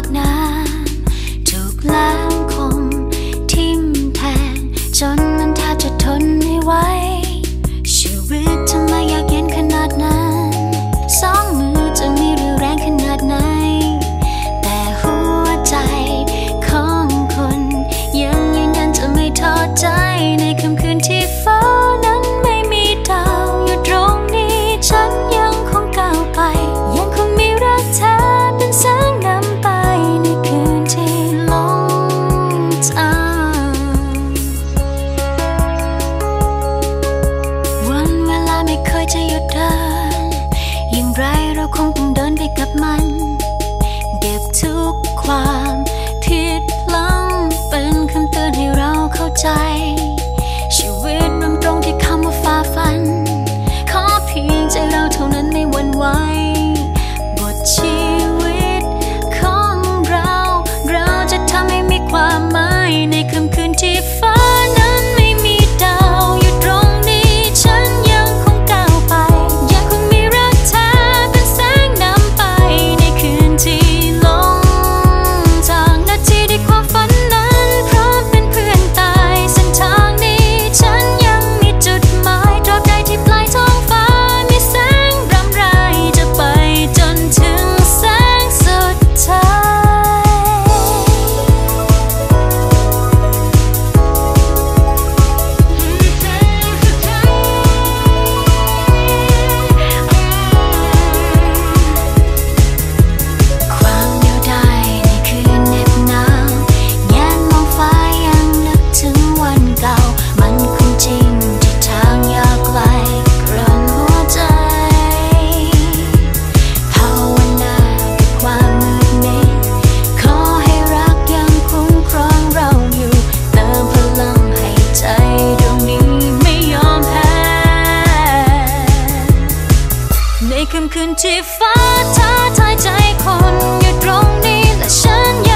ากนะ papá. ฟ้าท้าทายใจคนอยู่ตรงนี้และฉัน